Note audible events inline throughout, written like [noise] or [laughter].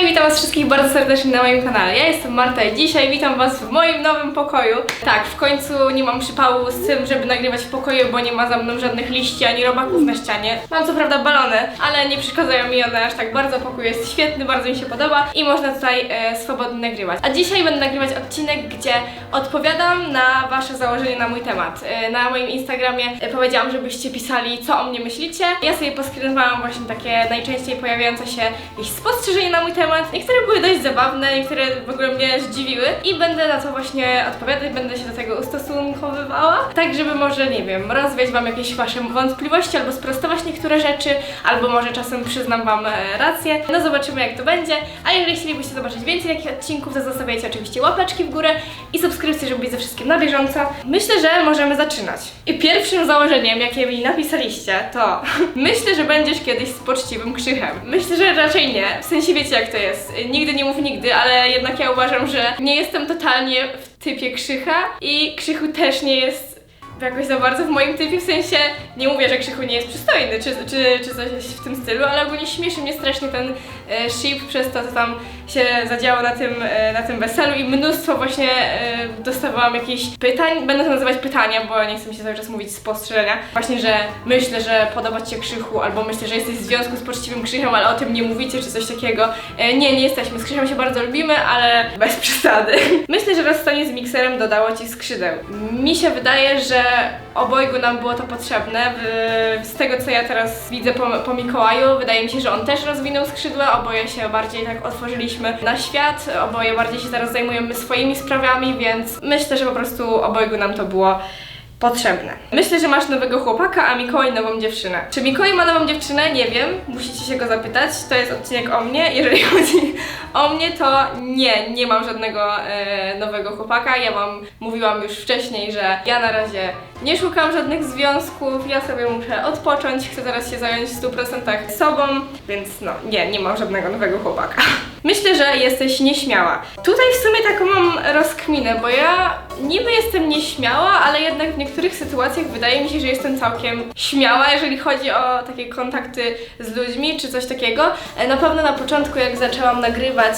Hej, witam was wszystkich bardzo serdecznie na moim kanale. Ja jestem Marta i dzisiaj witam was w moim nowym pokoju. Tak, w końcu nie mam przypału z tym, żeby nagrywać w pokoju, bo nie ma za mną żadnych liści ani robaków na ścianie. Mam co prawda balony, ale nie przeszkadzają mi one aż tak bardzo. Pokój jest świetny, bardzo mi się podoba i można tutaj e, swobodnie nagrywać. A dzisiaj będę nagrywać odcinek, gdzie odpowiadam na wasze założenie na mój temat. E, na moim Instagramie e, powiedziałam, żebyście pisali, co o mnie myślicie. Ja sobie poskrinowałam właśnie takie najczęściej pojawiające się jakieś spostrzeżenia na mój temat. Niektóre były dość zabawne, niektóre w ogóle mnie zdziwiły i będę na to właśnie odpowiadać, będę się do tego ustosunkowywała, tak żeby może, nie wiem, rozwiać wam jakieś wasze wątpliwości albo sprostować niektóre rzeczy, albo może czasem przyznam wam e, rację. No zobaczymy jak to będzie. A jeżeli chcielibyście zobaczyć więcej takich odcinków, to zostawiajcie oczywiście łapeczki w górę i subskrypcje, żeby być ze wszystkim na bieżąco. Myślę, że możemy zaczynać. I pierwszym założeniem, jakie mi napisaliście, to [laughs] myślę, że będziesz kiedyś z poczciwym krzychem. Myślę, że raczej nie. W sensie wiecie jak to jest. Nigdy nie mów nigdy, ale jednak ja uważam, że nie jestem totalnie w typie krzycha i krzychu też nie jest jakoś za bardzo w moim typie, w sensie nie mówię, że Krzychu nie jest przystojny, czy, czy, czy coś w tym stylu, ale ogólnie śmieszy mnie strasznie ten ship przez to, co tam się zadziało na tym, e, na tym weselu i mnóstwo właśnie e, dostawałam jakichś pytań, będę to nazywać pytania, bo nie chcę mi się cały czas mówić spostrzeżenia, właśnie, że myślę, że podoba Ci się Krzychu, albo myślę, że jesteś w związku z poczciwym Krzychem, ale o tym nie mówicie, czy coś takiego. E, nie, nie jesteśmy, z Krzychem się bardzo lubimy, ale bez przesady. [laughs] myślę, że rozstanie z mikserem dodało Ci skrzydeł. Mi się wydaje, że obojgu nam było to potrzebne. Z tego co ja teraz widzę po, po Mikołaju, wydaje mi się, że on też rozwinął skrzydła, oboje się bardziej tak otworzyliśmy na świat, oboje bardziej się teraz zajmujemy swoimi sprawami, więc myślę, że po prostu obojgu nam to było potrzebne. Myślę, że masz nowego chłopaka, a Mikołaj nową dziewczynę. Czy Mikołaj ma nową dziewczynę? Nie wiem, musicie się go zapytać. To jest odcinek o mnie. Jeżeli [laughs] chodzi o mnie, to nie, nie mam żadnego e, nowego chłopaka. Ja wam mówiłam już wcześniej, że ja na razie nie szukam żadnych związków, ja sobie muszę odpocząć, chcę teraz się zająć w 100% sobą, więc no, nie, nie mam żadnego nowego chłopaka. [laughs] Myślę, że jesteś nieśmiała. Tutaj w sumie taką mam rozkminę, bo ja niby jestem nieśmiała, ale jednak w niektórych sytuacjach wydaje mi się, że jestem całkiem śmiała, jeżeli chodzi o takie kontakty z ludźmi czy coś takiego. E, Na pewno na początku, jak zaczęłam nagrywać,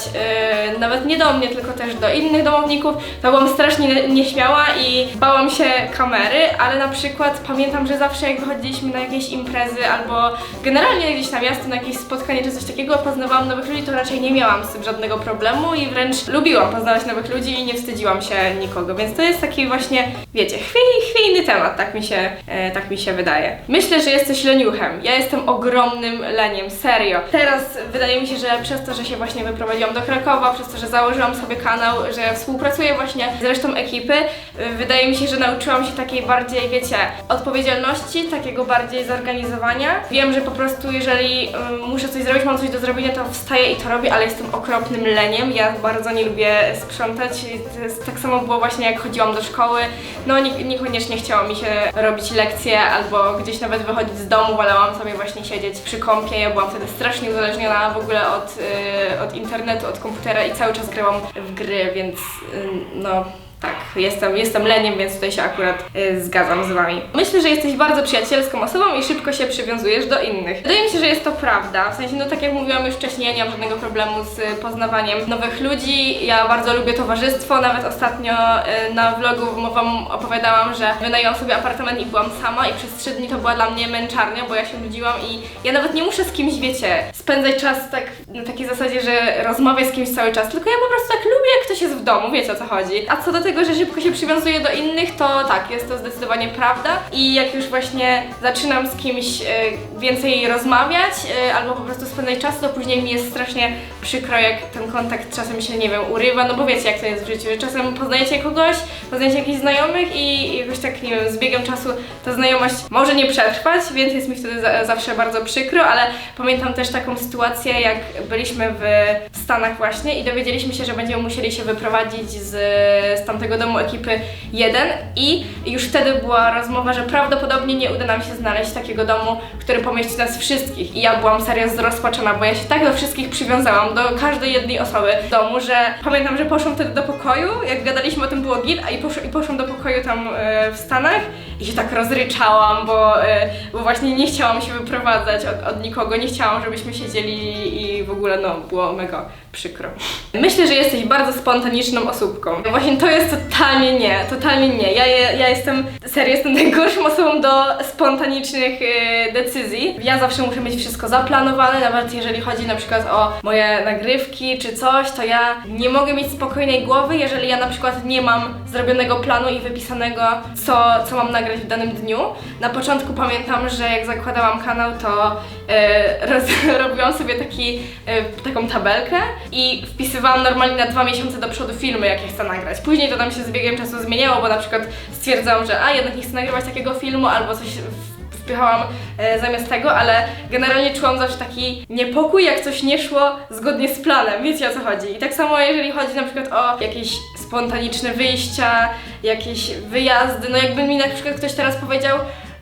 e, nawet nie do mnie, tylko też do innych domowników, to byłam strasznie nie- nieśmiała i bałam się kamery, ale na przykład pamiętam, że zawsze jak wychodziliśmy na jakieś imprezy albo generalnie gdzieś na miasto, na jakieś spotkanie czy coś takiego, poznawałam nowych ludzi, to raczej nie miałam z tym żadnego problemu i wręcz lubiłam poznawać nowych ludzi i nie wstydziłam się nikogo, więc to jest taki właśnie, wiecie, chwili, chwiejny temat, tak mi, się, e, tak mi się wydaje. Myślę, że jesteś leniuchem. Ja jestem ogromnym leniem, serio. Teraz wydaje mi się, że przez to, że się właśnie wyprowadziłam do Krakowa, przez to, że założyłam sobie kanał, że współpracuję właśnie z resztą ekipy, wydaje mi się, że nauczyłam się takiej bardziej, wiecie, odpowiedzialności, takiego bardziej zorganizowania. Wiem, że po prostu jeżeli y, muszę coś zrobić, mam coś do zrobienia, to wstaję i to robię, ale jestem okropnym leniem. Ja bardzo nie lubię sprzątać. Tak samo było właśnie jak chodziłam do szkoły. No nie, niekoniecznie chciało mi się robić lekcje albo gdzieś nawet wychodzić z domu, wolałam sobie właśnie siedzieć przy kąpie. Ja byłam wtedy strasznie uzależniona w ogóle od, y, od internetu, od komputera i cały czas grałam w gry, więc y, no tak, jestem, jestem leniem, więc tutaj się akurat y, zgadzam z Wami. Myślę, że jesteś bardzo przyjacielską osobą i szybko się przywiązujesz do innych. Wydaje mi się, że jest to prawda. W sensie, no tak jak mówiłam już wcześniej, ja nie mam żadnego problemu z y, poznawaniem nowych ludzi. Ja bardzo lubię towarzystwo. Nawet ostatnio y, na vlogu Wam opowiadałam, że wynajęłam sobie apartament i byłam sama i przez trzy dni to była dla mnie męczarnia, bo ja się nudziłam i ja nawet nie muszę z kimś, wiecie, spędzać czas tak na takiej zasadzie, że rozmawiać z kimś cały czas, tylko ja po prostu tak lubię, jak ktoś jest w domu, wiecie o co chodzi. A co do tego, że szybko się przywiązuję do innych, to tak, jest to zdecydowanie prawda. I jak już właśnie zaczynam z kimś e, więcej rozmawiać e, albo po prostu spędzać czas, to później mi jest strasznie przykro, jak ten kontakt czasem się, nie wiem, urywa, no bo wiecie jak to jest w życiu, że czasem poznajecie kogoś, poznajecie jakichś znajomych i jakoś tak, nie wiem, z biegiem czasu ta znajomość może nie przetrwać, więc jest mi wtedy za, zawsze bardzo przykro, ale pamiętam też taką sytuację, jak byliśmy w Stanach właśnie i dowiedzieliśmy się, że będziemy musieli się wyprowadzić z, z tamtego domu ekipy 1 i już wtedy była rozmowa, że prawdopodobnie nie uda nam się znaleźć takiego domu, który pomieści nas wszystkich i ja byłam serio zrozpaczona, bo ja się tak do wszystkich przywiązałam, do każdej jednej osoby w domu, że pamiętam, że poszłam wtedy do pokoju, jak gadaliśmy o tym było git, a i, posz, i poszłam do pokoju tam e, w Stanach i się tak rozryczałam, bo, e, bo właśnie nie chciałam się wyprowadzać od, od nikogo, nie chciałam, żebyśmy siedzieli i w ogóle no, było mega przykro. Myślę, że jesteś bardzo spontaniczną osóbką. Właśnie to jest totalnie nie, totalnie nie. Ja, ja, jestem, serio, jestem [laughs] najgorszą osobą do spontanicznych e, decyzji. Ja zawsze muszę mieć wszystko zaplanowane, nawet jeżeli chodzi na przykład o moje nagrywki czy coś, to ja nie mogę mieć spokojnej głowy, jeżeli ja na przykład nie mam zrobionego planu i wypisanego, co, co mam nagrać w danym dniu. Na początku pamiętam, że jak zakładałam kanał, to e, [laughs] roz, robiłam sobie taki, e, taką tabelkę i wpisywałam normalnie na dwa miesiące do przodu filmy, jakie chcę nagrać. Później to tam się z biegiem czasu zmieniało, bo na przykład stwierdzałam, że a jednak nie chcę nagrywać takiego filmu, albo coś wpychałam e, zamiast tego, ale generalnie czułam zawsze taki niepokój, jak coś nie szło zgodnie z planem, wiecie o co chodzi. I tak samo jeżeli chodzi na przykład o jakieś spontaniczne wyjścia, jakieś wyjazdy, no jakby mi na przykład ktoś teraz powiedział,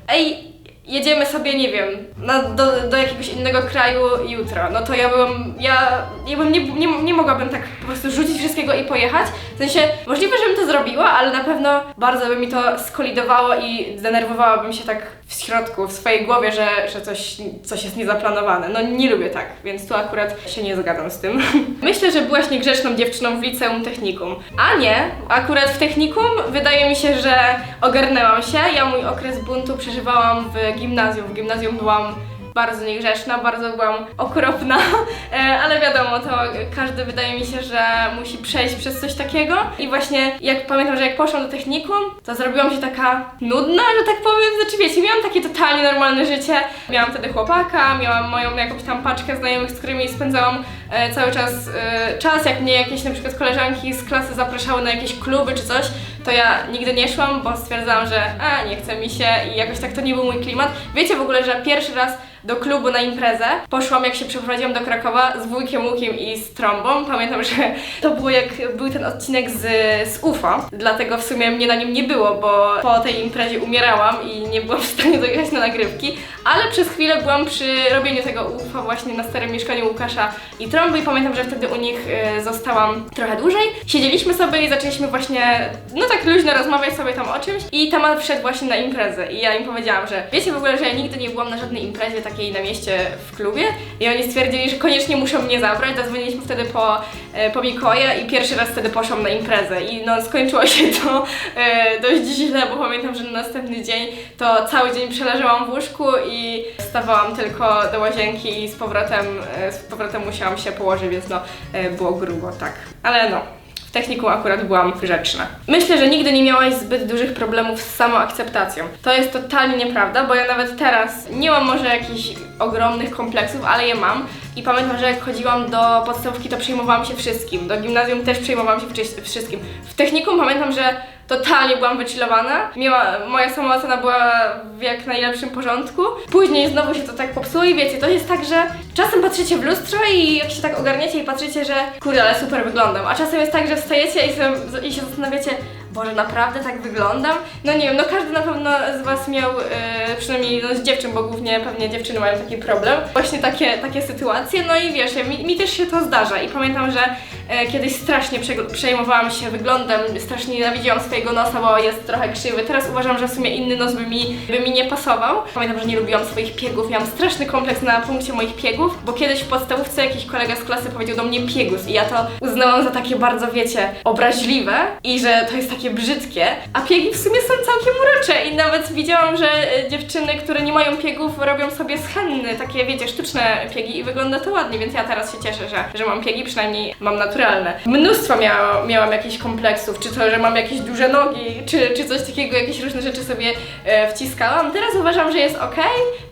ej, jedziemy sobie, nie wiem, na, do, do jakiegoś innego kraju jutro, no to ja bym, ja, ja bym nie, nie, nie mogłabym tak po prostu rzucić wszystkiego i pojechać. W sensie, możliwe, żebym to zrobiła, ale na pewno bardzo by mi to skolidowało i zdenerwowałabym się tak w środku, w swojej głowie, że, że coś, coś jest niezaplanowane. No nie lubię tak, więc tu akurat się nie zgadzam z tym. [laughs] Myślę, że byłaś niegrzeczną dziewczyną w liceum technikum. A nie, akurat w technikum wydaje mi się, że ogarnęłam się. Ja mój okres buntu przeżywałam w gimnazjum. W gimnazjum byłam bardzo niegrzeczna, bardzo byłam okropna, [laughs] e, ale wiadomo, to każdy wydaje mi się, że musi przejść przez coś takiego. I właśnie jak pamiętam, że jak poszłam do technikum, to zrobiłam się taka nudna, że tak powiem. Znaczy wiecie, miałam takie totalnie normalne życie. Miałam wtedy chłopaka, miałam moją jakąś tam paczkę znajomych, z którymi spędzałam e, cały czas e, czas. Jak mnie jakieś na przykład koleżanki z klasy zapraszały na jakieś kluby czy coś, to ja nigdy nie szłam, bo stwierdzałam, że a, nie chce mi się i jakoś tak to nie był mój klimat. Wiecie w ogóle, że pierwszy raz do klubu na imprezę poszłam, jak się przeprowadziłam do Krakowa z wujkiem Łukiem i z trąbą. Pamiętam, że to było jak był ten odcinek z, z UFO, dlatego w sumie mnie na nim nie było, bo po tej imprezie umierałam i nie byłam [laughs] w stanie dojechać na nagrywki, ale przez chwilę byłam przy robieniu tego UFO właśnie na starym mieszkaniu Łukasza i trąby i pamiętam, że wtedy u nich e, zostałam trochę dłużej. Siedzieliśmy sobie i zaczęliśmy właśnie, no tak luźno rozmawiać sobie tam o czymś i temat wszedł właśnie na imprezę i ja im powiedziałam, że wiecie w ogóle, że ja nigdy nie byłam na żadnej imprezie takiej na mieście w klubie i oni stwierdzili, że koniecznie muszą mnie zabrać. Zadzwoniliśmy wtedy po, e, po Mikołaja i pierwszy raz wtedy poszłam na imprezę i no skończyło się to e, dość źle, bo pamiętam, że na następny dzień to cały dzień przeleżałam w łóżku i wstawałam tylko do łazienki i z powrotem, e, z powrotem musiałam się położyć, więc no e, było grubo, tak. Ale no, w technikum akurat byłam grzeczna. Myślę, że nigdy nie miałaś zbyt dużych problemów z samoakceptacją. To jest totalnie nieprawda, bo ja nawet teraz nie mam może jakichś ogromnych kompleksów, ale je mam. I pamiętam, że jak chodziłam do podstawówki, to przejmowałam się wszystkim. Do gimnazjum też przejmowałam się wszy- wszystkim. W technikum pamiętam, że totalnie byłam wychillowana. Miała, moja samoocena była w jak najlepszym porządku. Później znowu się to tak popsuło i wiecie, to jest tak, że czasem patrzycie w lustro i jak się tak ogarniecie i patrzycie, że kurde, ale super wyglądam. A czasem jest tak, że wstajecie i, sobie, i się zastanawiacie, Boże, naprawdę tak wyglądam? No nie wiem, no każdy na pewno z Was miał, e, przynajmniej no, z dziewczyn, bo głównie pewnie dziewczyny mają taki problem, właśnie takie, takie sytuacje, no i wiesz, mi, mi też się to zdarza i pamiętam, że e, kiedyś strasznie prze- przejmowałam się wyglądem, strasznie nienawidziłam swojego nosa, bo jest trochę krzywy. Teraz uważam, że w sumie inny nos by mi, by mi nie pasował. Pamiętam, że nie lubiłam swoich piegów, miałam straszny kompleks na punkcie moich piegów, bo kiedyś w podstawówce jakiś kolega z klasy powiedział do mnie piegus i ja to uznałam za takie bardzo, wiecie, obraźliwe i że to jest takie brzydkie, a piegi w sumie są całkiem urocze i nawet widziałam, że e, dziewczyny, które nie mają piegów robią sobie z henny, takie wiecie, sztuczne piegi i wygląda to ładnie, więc ja teraz się cieszę, że, że mam piegi, przynajmniej mam naturalne. Mnóstwo miała, miałam jakichś kompleksów, czy to, że mam jakieś duże nogi, czy, czy coś takiego, jakieś różne rzeczy sobie e, wciskałam. Teraz uważam, że jest ok.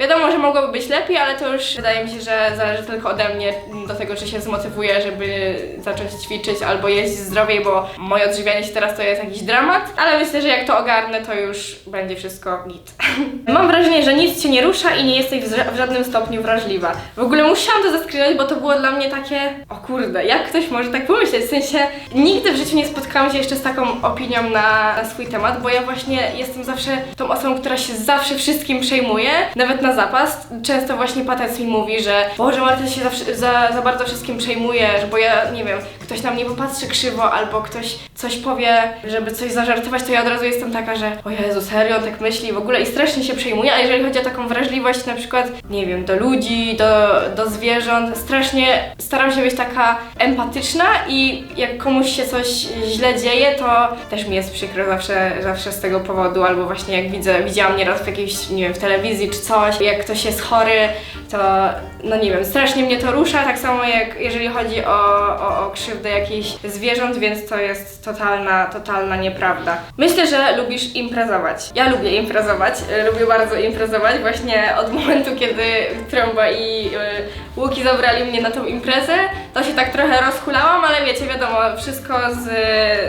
Wiadomo, że mogłoby być lepiej, ale to już wydaje mi się, że zależy tylko ode mnie do tego, czy się zmotywuję, żeby zacząć ćwiczyć albo jeść zdrowiej, bo moje odżywianie się teraz to jest jakiś dramat, ale myślę, że jak to ogarnę, to już będzie wszystko git. [laughs] Mam wrażenie, że nic cię nie rusza i nie jesteś w, ża- w żadnym stopniu wrażliwa. W ogóle musiałam to zeskrywać, bo to było dla mnie takie, o kurde, jak ktoś może tak pomyśleć? W sensie, nigdy w życiu nie spotkałam się jeszcze z taką opinią na, na swój temat, bo ja właśnie jestem zawsze tą osobą, która się zawsze wszystkim przejmuje, nawet na zapas. Często właśnie Patec mi mówi, że Boże, Marta się zawsze, za, za bardzo wszystkim przejmujesz, bo ja, nie wiem, ktoś na mnie popatrzy krzywo, albo ktoś coś powie, żeby coś zażartować, to ja od razu jestem taka, że o Jezu, serio, tak myśli w ogóle i strasznie się przejmuję, a jeżeli chodzi o taką wrażliwość na przykład, nie wiem, do ludzi, do, do zwierząt, strasznie staram się być taka empatyczna i jak komuś się coś źle dzieje, to też mi jest przykro zawsze, zawsze z tego powodu, albo właśnie jak widzę, widziałam nieraz w jakiejś, nie wiem, w telewizji czy coś, jak ktoś jest chory, to no nie wiem, strasznie mnie to rusza, tak samo jak jeżeli chodzi o, o, o krzywdę jakichś zwierząt, więc to jest totalna, totalna nieprawda. Myślę, że lubisz imprezować. Ja lubię imprezować, y, lubię bardzo imprezować właśnie od momentu, kiedy Trąba i y, Łuki zabrali mnie na tą imprezę, to się tak trochę rozhulałam, ale wiecie, wiadomo, wszystko z,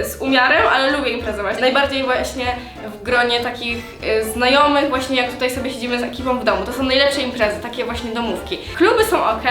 z umiarem, ale lubię imprezować. Najbardziej właśnie w gronie takich y, znajomych, właśnie jak tutaj sobie siedzimy z ekipą w domu. To są najlepsze imprezy, takie właśnie domówki. Kluby są ok,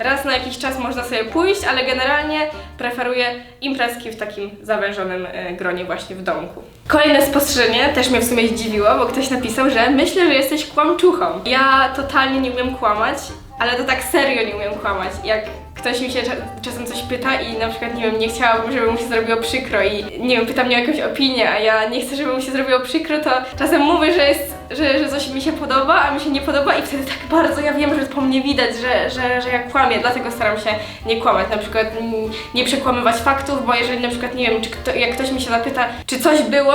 raz na jakiś czas można sobie pójść, ale generalnie preferuję imprezki w takim zawężonym y, gronie właśnie w domku. Kolejne spostrzeżenie też mnie w sumie zdziwiło, bo ktoś napisał, że myślę, że jesteś kłamczuchą. Ja totalnie nie umiem kłamać, ale to tak serio nie umiem kłamać. Jak ktoś mi się cza- czasem coś pyta i na przykład, nie wiem, nie chciałabym, żeby mu się zrobiło przykro i nie wiem, pyta mnie o jakąś opinię, a ja nie chcę, żeby mu się zrobiło przykro, to czasem mówię, że jest, że, że coś mi się podoba, a mi się nie podoba i wtedy tak bardzo ja wiem, że po mnie widać, że, że, że ja kłamię, dlatego staram się nie kłamać, na przykład nie przekłamywać faktów, bo jeżeli na przykład, nie wiem, czy kto, jak ktoś mi się zapyta, czy coś było,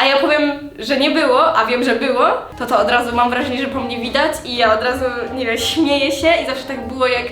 a ja powiem, że nie było, a wiem, że było, to to od razu mam wrażenie, że po mnie widać i ja od razu, nie wiem, śmieję się i zawsze tak było jak,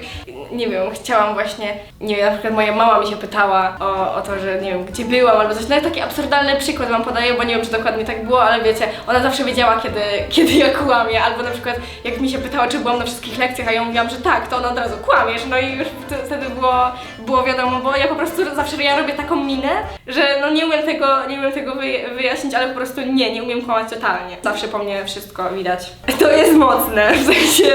nie wiem, chciałam właśnie, nie wiem, na przykład moja mama mi się pytała o, o to, że nie wiem, gdzie byłam albo coś, nawet taki absurdalny przykład wam podaję, bo nie wiem, czy dokładnie tak było, ale wiecie, ona zawsze wiedziała, kiedy, [laughs] kiedy ja kłamię, albo na przykład jak mi się pytała, czy byłam na wszystkich lekcjach, a ja mówiłam, że tak, to ona od razu kłamiesz, no i już wtedy było, było wiadomo, bo ja po prostu zawsze ja robię taką minę, że no nie umiem tego, nie umiem tego wyj- wyjaśnić, ale po prostu nie, nie umiem kłamać totalnie. Zawsze po mnie wszystko widać. To jest mocne, w sensie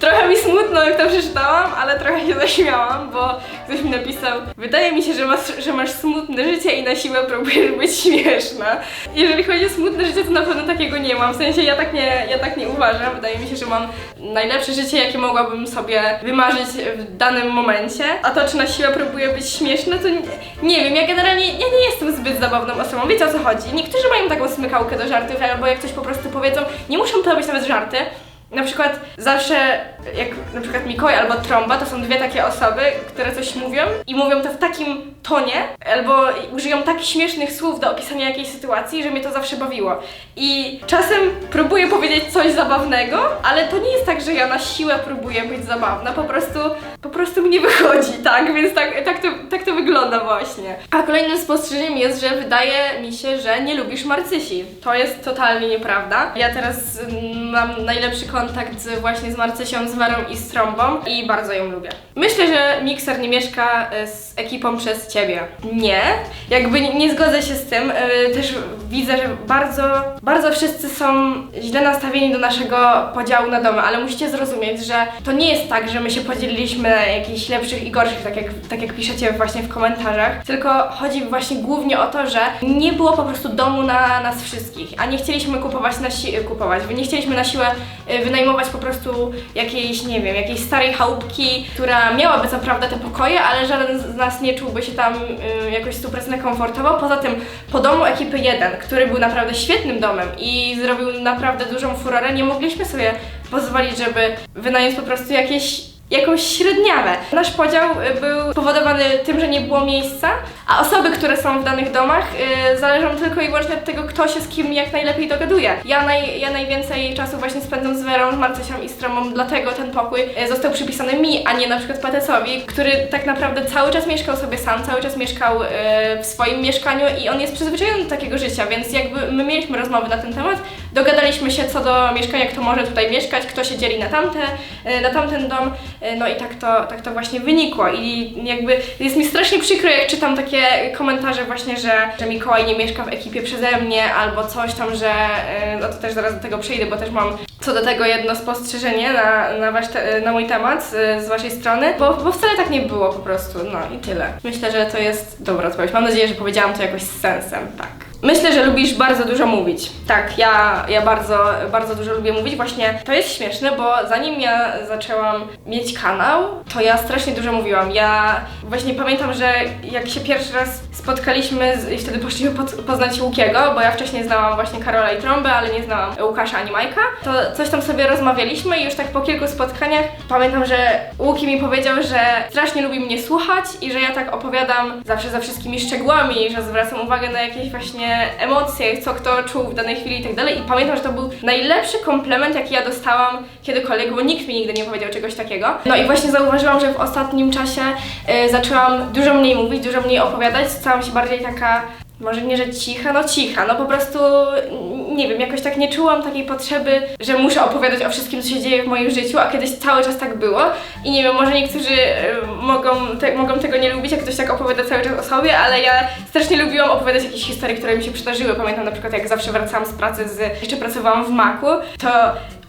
trochę mi smutno jak to przeczytałam, ale trochę się zaśmiałam, bo ktoś mi napisał Wydaje mi się, że masz, że masz smutne życie i na siłę próbujesz być śmieszna. Jeżeli chodzi o smutne życie, to na pewno takiego nie mam, w sensie ja tak nie, ja tak nie uważam. Wydaje mi się, że mam najlepsze życie, jakie mogłabym sobie wymarzyć w danym momencie. A to, czy na siłę próbuję być śmieszna, to nie, nie wiem, ja generalnie ja nie jestem zbyt zabawną osobą, wiecie o co chodzi. Niektórzy mają taką smykałkę do żartów, albo jak coś po prostu powiedzą, nie muszą to być nawet żarty, na przykład zawsze, jak na przykład Mikołaj albo Trąba, to są dwie takie osoby, które coś mówią i mówią to w takim tonie, albo użyją takich śmiesznych słów do opisania jakiejś sytuacji, że mnie to zawsze bawiło. I czasem próbuję powiedzieć coś zabawnego, ale to nie jest tak, że ja na siłę próbuję być zabawna, po prostu, po prostu mi nie wychodzi, tak? Więc tak, tak, to, tak to wygląda właśnie. A kolejnym spostrzeżeniem jest, że wydaje mi się, że nie lubisz Marcysi. To jest totalnie nieprawda. Ja teraz mm, mam najlepszy kontakt z, właśnie z Marcysią, z Werą i z Trąbą i bardzo ją lubię. Myślę, że Mikser nie mieszka e, z ekipą przez ciebie. Nie. Jakby nie, nie zgodzę się z tym. E, Też widzę, że bardzo, bardzo wszyscy są źle nastawieni do naszego podziału na domy, ale musicie zrozumieć, że to nie jest tak, że my się podzieliliśmy na jakichś lepszych i gorszych, tak jak, tak jak piszecie właśnie w komentarzach, tylko chodzi właśnie głównie o to, że nie było po prostu domu na nas wszystkich, a nie chcieliśmy kupować na si- kupować, nie chcieliśmy na siłę y, wynajmować po prostu jakiejś, nie wiem, jakiejś starej chałupki, która miałaby co prawda te pokoje, ale żaden z nas nie czułby się tam y, jakoś super komfortowo. Poza tym po domu ekipy 1, który był naprawdę świetnym domem i zrobił naprawdę dużą furorę, nie mogliśmy sobie pozwolić, żeby wynająć po prostu jakieś jakąś średniawę. Nasz podział y, był spowodowany tym, że nie było miejsca, a osoby, które są w danych domach, y, zależą tylko i wyłącznie od tego, kto się z kim jak najlepiej dogaduje. Ja, naj, ja najwięcej czasu właśnie spędzam z Werą, Marcysią i z Tromą, dlatego ten pokój y, został przypisany mi, a nie na przykład Patesowi, który tak naprawdę cały czas mieszkał sobie sam, cały czas mieszkał y, w swoim mieszkaniu i on jest przyzwyczajony do takiego życia, więc jakby my mieliśmy rozmowy na ten temat, dogadaliśmy się co do mieszkania, kto może tutaj mieszkać, kto się dzieli na tamte, y, na tamten dom, no i tak to, tak to właśnie wynikło i jakby jest mi strasznie przykro, jak czytam takie komentarze właśnie, że, że Mikołaj nie mieszka w ekipie przeze mnie albo coś tam, że, y, no to też zaraz do tego przejdę, bo też mam co do tego jedno spostrzeżenie na, na, wasz te, na mój temat z, z waszej strony, bo, bo wcale tak nie było po prostu, no i tyle. Myślę, że to jest dobra odpowiedź. Mam nadzieję, że powiedziałam to jakoś z sensem, tak. Myślę, że lubisz bardzo dużo mówić. Tak, ja, ja bardzo, bardzo dużo lubię mówić. Właśnie to jest śmieszne, bo zanim ja zaczęłam mieć kanał, to ja strasznie dużo mówiłam. Ja właśnie pamiętam, że jak się pierwszy raz spotkaliśmy i wtedy poszliśmy poznać Łukiego, bo ja wcześniej znałam właśnie Karola i Trąbę, ale nie znałam Łukasza ani Majka, to coś tam sobie rozmawialiśmy i już tak po kilku spotkaniach pamiętam, że Łuki mi powiedział, że strasznie lubi mnie słuchać i że ja tak opowiadam zawsze za wszystkimi szczegółami, że zwracam uwagę na jakieś właśnie emocje, co kto czuł w danej chwili i tak dalej. I pamiętam, że to był najlepszy komplement, jaki ja dostałam kiedykolwiek, bo nikt mi nigdy nie powiedział czegoś takiego. No i właśnie zauważyłam, że w ostatnim czasie y, zaczęłam dużo mniej mówić, dużo mniej opowiadać, stałam się bardziej taka może nie, że cicha, no cicha, no po prostu nie wiem, jakoś tak nie czułam takiej potrzeby, że muszę opowiadać o wszystkim, co się dzieje w moim życiu, a kiedyś cały czas tak było i nie wiem, może niektórzy e, mogą, te, mogą tego nie lubić, jak ktoś tak opowiada cały czas o sobie, ale ja strasznie lubiłam opowiadać jakieś historie, które mi się przydarzyły. Pamiętam na przykład, jak zawsze wracałam z pracy, z, jeszcze pracowałam w Maku, to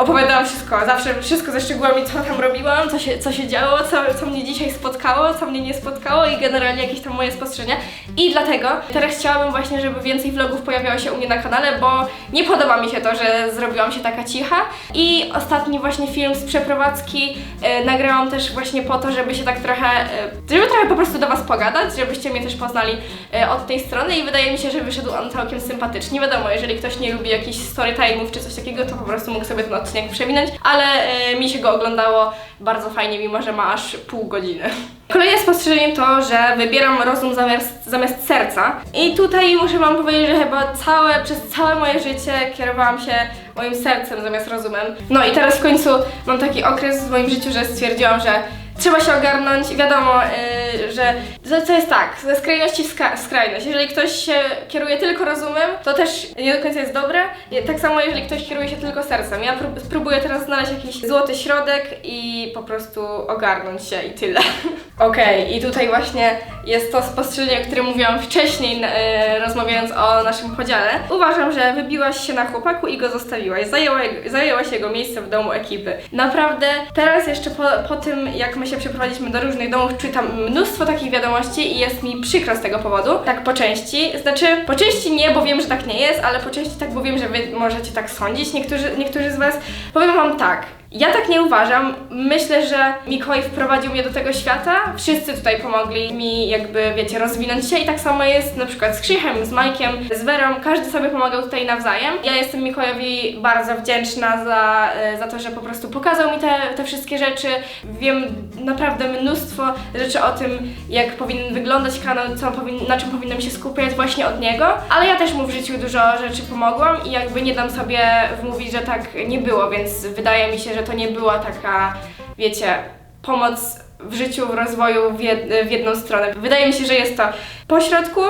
opowiadałam wszystko, zawsze wszystko ze szczegółami, co tam robiłam, co się, co się działo, co, co mnie dzisiaj spotkało, co mnie nie spotkało i generalnie jakieś tam moje spostrzeżenia. I dlatego teraz chciałabym właśnie, żeby więcej vlogów pojawiało się u mnie na kanale, bo nie podoba mi się to, że zrobiłam się taka cicha. I ostatni właśnie film z przeprowadzki e, nagrałam też właśnie po to, żeby się tak trochę, e, żeby trochę po prostu do Was pogadać, żebyście mnie też poznali e, od tej strony i wydaje mi się, że wyszedł on całkiem sympatycznie. Wiadomo, jeżeli ktoś nie lubi jakichś story time'ów czy coś takiego, to po prostu mógł sobie ten odcinek przewinąć, ale e, mi się go oglądało bardzo fajnie, mimo że ma aż pół godziny. Kolejne spostrzeżenie to, że wybieram rozum zamiast, zamiast serca. I tutaj muszę Wam powiedzieć, że chyba całe, przez całe moje życie kierowałam się moim sercem zamiast rozumem. No i teraz w końcu mam taki okres w moim życiu, że stwierdziłam, że trzeba się ogarnąć. Wiadomo, yy, że że to jest tak, ze skrajności w ska- skrajność. Jeżeli ktoś się kieruje tylko rozumem, to też nie do końca jest dobre. Tak samo, jeżeli ktoś kieruje się tylko sercem. Ja prób- spróbuję teraz znaleźć jakiś złoty środek i po prostu ogarnąć się i tyle. [laughs] Okej, i tutaj właśnie jest to spostrzeżenie, o którym mówiłam wcześniej, e, rozmawiając o naszym podziale. Uważam, że wybiłaś się na chłopaku i go zostawiłaś. Zajęła, zajęłaś jego miejsce w domu ekipy. Naprawdę, teraz jeszcze po, po tym, jak my się przeprowadziliśmy do różnych domów, czytam mnóstwo takich wiadomości i jest mi przykro z tego powodu. Tak po części. Znaczy, po części nie, bo wiem, że tak nie jest, ale po części tak, bo wiem, że wy możecie tak sądzić, niektórzy, niektórzy z Was. Powiem Wam tak. Ja tak nie uważam. Myślę, że Mikołaj wprowadził mnie do tego świata. Wszyscy tutaj pomogli mi jakby, wiecie, rozwinąć się i tak samo jest na przykład z Krzychem, z Majkiem, z Werą. Każdy sobie pomagał tutaj nawzajem. Ja jestem Mikołajowi bardzo wdzięczna za, e, za to, że po prostu pokazał mi te, te wszystkie rzeczy. Wiem naprawdę mnóstwo rzeczy o tym, jak powinien wyglądać kanał, co powin, na czym powinnam się skupiać właśnie od niego. Ale ja też mu w życiu dużo rzeczy pomogłam i jakby nie dam sobie wmówić, że tak nie było, więc wydaje mi się, że to nie była taka, wiecie, pomoc w życiu, w rozwoju w, jed, w jedną stronę. Wydaje mi się, że jest to pośrodku.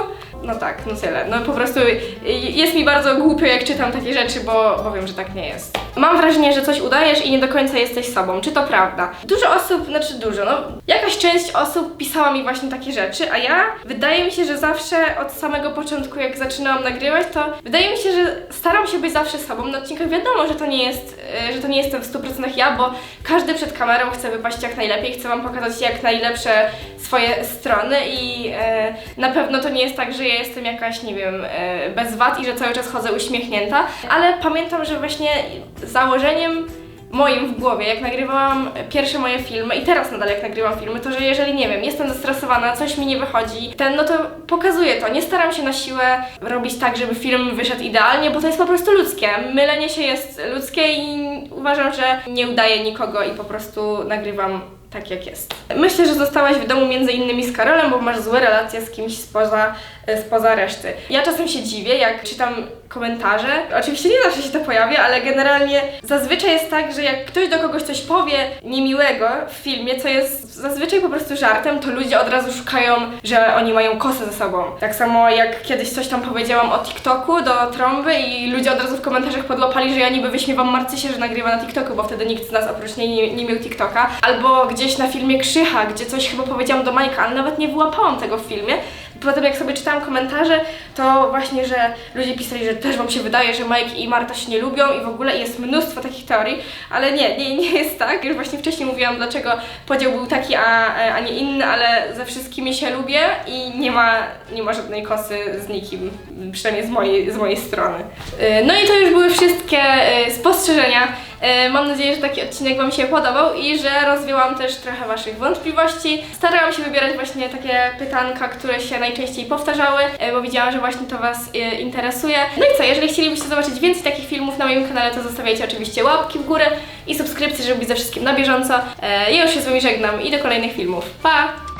No tak, no tyle. No po prostu y, jest mi bardzo głupio, jak czytam takie rzeczy, bo, bo wiem, że tak nie jest. Mam wrażenie, że coś udajesz i nie do końca jesteś sobą. Czy to prawda? Dużo osób, znaczy dużo, no jakaś część osób pisała mi właśnie takie rzeczy, a ja wydaje mi się, że zawsze od samego początku, jak zaczynałam nagrywać, to wydaje mi się, że staram się być zawsze sobą. Na odcinkach wiadomo, że to nie jest, y, że to nie jestem w 100% ja, bo każdy przed kamerą chce wypaść jak najlepiej, chce wam pokazać jak najlepsze swoje strony i e, na pewno to nie jest tak, że ja jestem jakaś, nie wiem, e, bez wad i że cały czas chodzę uśmiechnięta, ale pamiętam, że właśnie założeniem moim w głowie, jak nagrywałam pierwsze moje filmy i teraz nadal jak nagrywam filmy, to że jeżeli, nie wiem, jestem zestresowana, coś mi nie wychodzi, ten, no to pokazuję to. Nie staram się na siłę robić tak, żeby film wyszedł idealnie, bo to jest po prostu ludzkie. Mylenie się jest ludzkie i uważam, że nie udaję nikogo i po prostu nagrywam tak jak jest. Myślę, że zostałaś w domu między innymi z Karolem, bo masz złe relacje z kimś spoza, spoza reszty. Ja czasem się dziwię, jak czytam komentarze. Oczywiście nie zawsze się to pojawia, ale generalnie zazwyczaj jest tak, że jak ktoś do kogoś coś powie niemiłego w filmie, co jest zazwyczaj po prostu żartem, to ludzie od razu szukają, że oni mają kosę ze sobą. Tak samo jak kiedyś coś tam powiedziałam o TikToku do trąby i ludzie od razu w komentarzach podłapali, że ja niby wyśmiewam Marcysię, że nagrywa na TikToku, bo wtedy nikt z nas oprócz niej nie, nie miał TikToka. Albo gdzieś na filmie Krzycha, gdzie coś chyba powiedziałam do Majka, ale nawet nie wyłapałam tego w filmie. Potem jak sobie czytałam komentarze, to właśnie, że ludzie pisali, że też wam się wydaje, że Mike i Marta się nie lubią i w ogóle jest mnóstwo takich teorii, ale nie, nie, nie jest tak. Już właśnie wcześniej mówiłam, dlaczego podział był taki, a, a nie inny, ale ze wszystkimi się lubię i nie ma, nie ma żadnej kosy z nikim, przynajmniej z mojej, z mojej strony. Y, No i to już były wszystkie y, spostrzeżenia. Y, Mam nadzieję, że taki odcinek Wam się podobał i że rozwiałam też trochę Waszych wątpliwości. Starałam się wybierać właśnie takie pytanka, które się najczęściej powtarzały, y, bo widziałam, że właśnie to Was y, interesuje. No i co, jeżeli chcielibyście zobaczyć więcej takich filmów na moim kanale, to zostawiajcie oczywiście łapki w górę i subskrypcje, żeby być ze wszystkim na bieżąco. Ja już się z Wami żegnam i do kolejnych filmów. Pa!